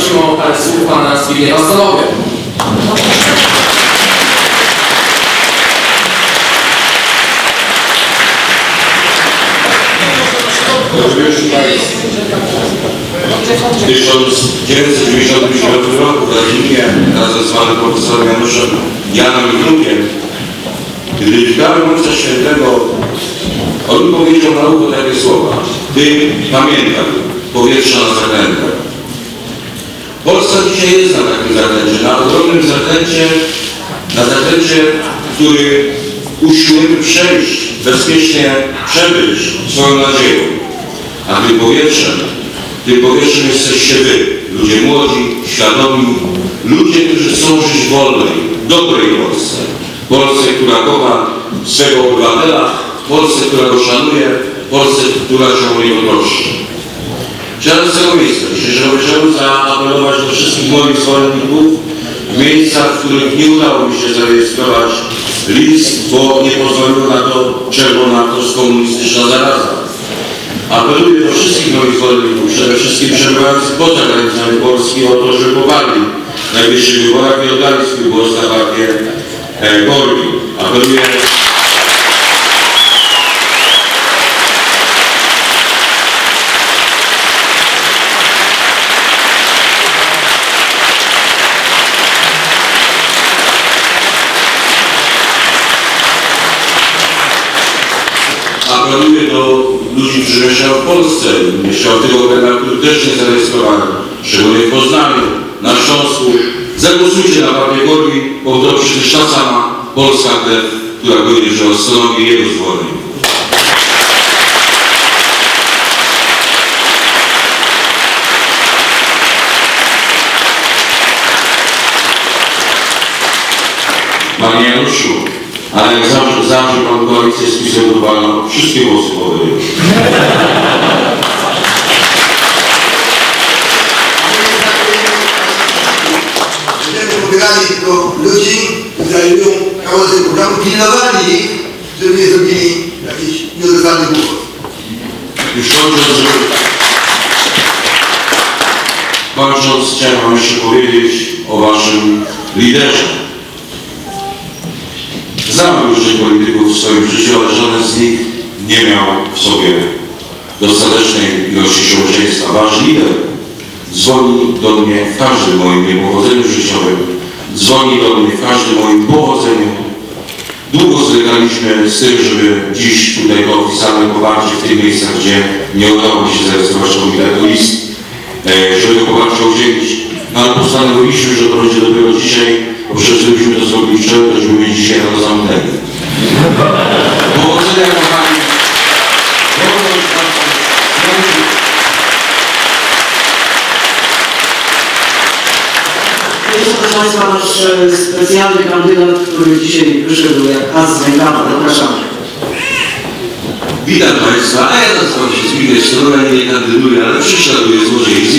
prosimy o parę słów pana Zbigniewa Stanowy. W 1999 roku w Radimie razem z panem profesorem Januszem Janem Wnukiem, gdy czytałem Ojca Świętego, on powiedział na ucho takie słowa. Ty pamiętaj, powietrze na zakrętach. Polska dzisiaj jest na takim zakręcie, na ogromnym zakręcie, na zakręcie, który usiłujemy przejść, bezpiecznie przebyć swoją nadzieją. A tym powietrzem, tym powietrzem jesteście wy, ludzie młodzi, świadomi, ludzie, którzy chcą żyć wolnej, dobrej Polsce. Polsce, która kocha swego obywatela, Polsce, która go szanuje, Polsce, która się o niego troszczy. Chciałem z tego miejsca dzisiejszego zaapelować do wszystkich moich zwolenników w miejscach, w których nie udało mi się zarejestrować list, bo nie pozwoliło na to czerwona postkomunistyczna zaraza. Apeluję do wszystkich moich zwolenników, przede wszystkim przebywających poza granicami Polski o to, żeby poparli w najbliższych wyborach i oddali swój głos na partię e. Apeluję apeluję do ludzi, którzy mieszkają w Polsce, mieszkają w tych okręgach, których też nie zarejestrowano, szczególnie w Poznaniu, na Śląsku. Zagłosujcie na partię Gorki, bo to przecież ta sama polska krew, która powiedzie, że stanowi jego zwolenników. Panie Januszu, ale jak zawsze, zawsze Pan koalicję z PiSem Pan wszystkie głosy podaje. Będziemy pobierali tylko ludzi, którzy realizują kawały programu, pilnowali ich, żeby nie zrobili jakichś nieodwracalnych głupot. Już kończąc, żeby... Kończąc, chciałem Wam jeszcze powiedzieć o Waszym liderze. Znam różnych polityków w swoim życiu, ale żaden z nich nie miał w sobie dostatecznej ilości człowieczeństwa. Wasz lider dzwoni do mnie w każdym moim niepowodzeniu życiowym, dzwoni do mnie w każdym moim powodzeniu. Długo zwlekaliśmy z tym, żeby dziś tutaj to oficjalne poparcie w tych miejscach, gdzie nie udało mi się zarejestrować komitetu list, e, żeby poparcie udzielić. No ale postanowiliśmy, że to będzie dopiero dzisiaj, bo wczoraj, to byśmy mieli dzisiaj na to zamknęli. Powodzenia kochani! Wolność! Jest proszę Państwa nasz e, specjalny kandydat, który dzisiaj wyszedł jak as z rękawa. Zapraszamy. Witam Państwa, a ja nazywam się Zbigniew Storowa, nie kandyduję, ale prześladuję złodziei.